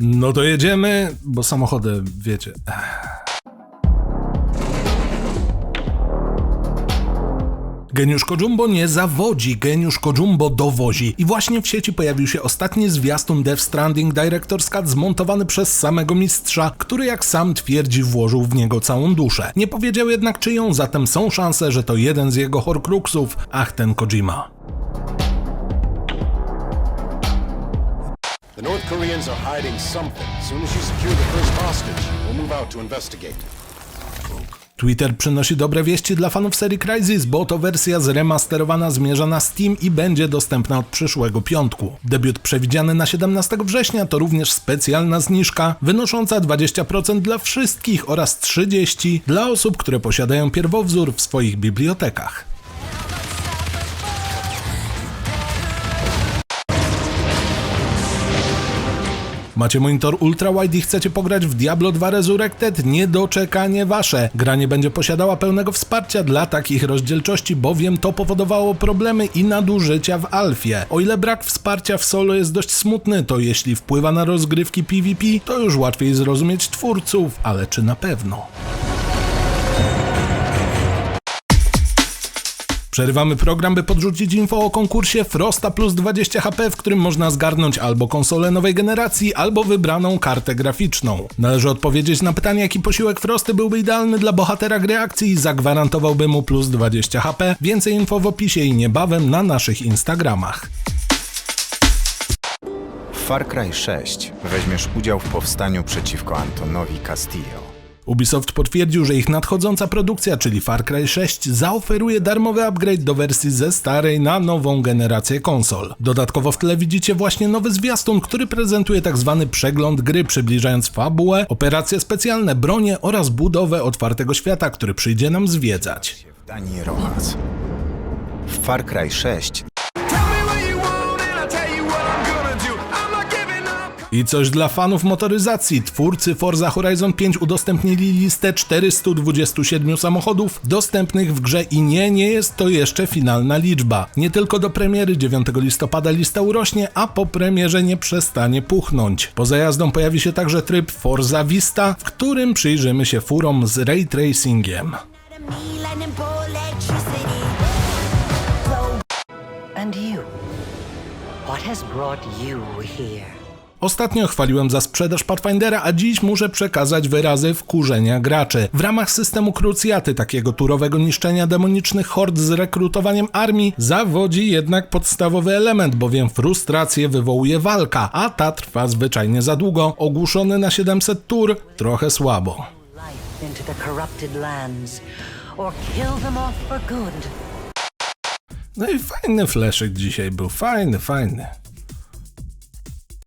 No to jedziemy, bo samochody, wiecie. Geniusz Kojumbo nie zawodzi, Geniusz Kojumbo dowozi. I właśnie w sieci pojawił się ostatni zwiastun Death Stranding Director's Cut zmontowany przez samego mistrza, który jak sam twierdzi włożył w niego całą duszę. Nie powiedział jednak czyją, zatem są szanse, że to jeden z jego horcruxów, ach ten Kojima. The North Koreans are hiding something. As soon as you secure the first hostage, we'll move out to investigate. Twitter przynosi dobre wieści dla fanów serii Crysis, bo to wersja zremasterowana zmierza na Steam i będzie dostępna od przyszłego piątku. Debiut przewidziany na 17 września to również specjalna zniżka wynosząca 20% dla wszystkich oraz 30% dla osób, które posiadają pierwowzór w swoich bibliotekach. Macie monitor ultra wide i chcecie pograć w Diablo 2 Resurrected? Niedoczekanie wasze. Gra nie będzie posiadała pełnego wsparcia dla takich rozdzielczości, bowiem to powodowało problemy i nadużycia w alfie. O ile brak wsparcia w solo jest dość smutny, to jeśli wpływa na rozgrywki PvP, to już łatwiej zrozumieć twórców, ale czy na pewno? Przerywamy program, by podrzucić info o konkursie Frosta plus 20 HP, w którym można zgarnąć albo konsolę nowej generacji, albo wybraną kartę graficzną. Należy odpowiedzieć na pytanie, jaki posiłek Frosty byłby idealny dla bohatera gry akcji i zagwarantowałby mu plus 20 HP. Więcej info w opisie i niebawem na naszych Instagramach. Far Cry 6 weźmiesz udział w powstaniu przeciwko Antonowi Castillo. Ubisoft potwierdził, że ich nadchodząca produkcja, czyli Far Cry 6, zaoferuje darmowy upgrade do wersji ze starej na nową generację konsol. Dodatkowo w tle widzicie właśnie nowy zwiastun, który prezentuje tak zwany przegląd gry, przybliżając fabułę, operacje specjalne, bronie oraz budowę otwartego świata, który przyjdzie nam zwiedzać. W Far Cry 6 I coś dla fanów motoryzacji. Twórcy Forza Horizon 5 udostępnili listę 427 samochodów dostępnych w grze i nie, nie jest to jeszcze finalna liczba. Nie tylko do premiery 9 listopada lista urośnie, a po premierze nie przestanie puchnąć. Poza jazdą pojawi się także tryb Forza Vista, w którym przyjrzymy się furom z ray tracingiem. And you? What has brought you here? Ostatnio chwaliłem za sprzedaż Pathfindera, a dziś muszę przekazać wyrazy wkurzenia graczy. W ramach systemu krucjaty, takiego turowego niszczenia demonicznych hord z rekrutowaniem armii, zawodzi jednak podstawowy element, bowiem frustrację wywołuje walka, a ta trwa zwyczajnie za długo. Ogłuszony na 700 tur, trochę słabo. No i fajny fleszyk dzisiaj był, fajny, fajny.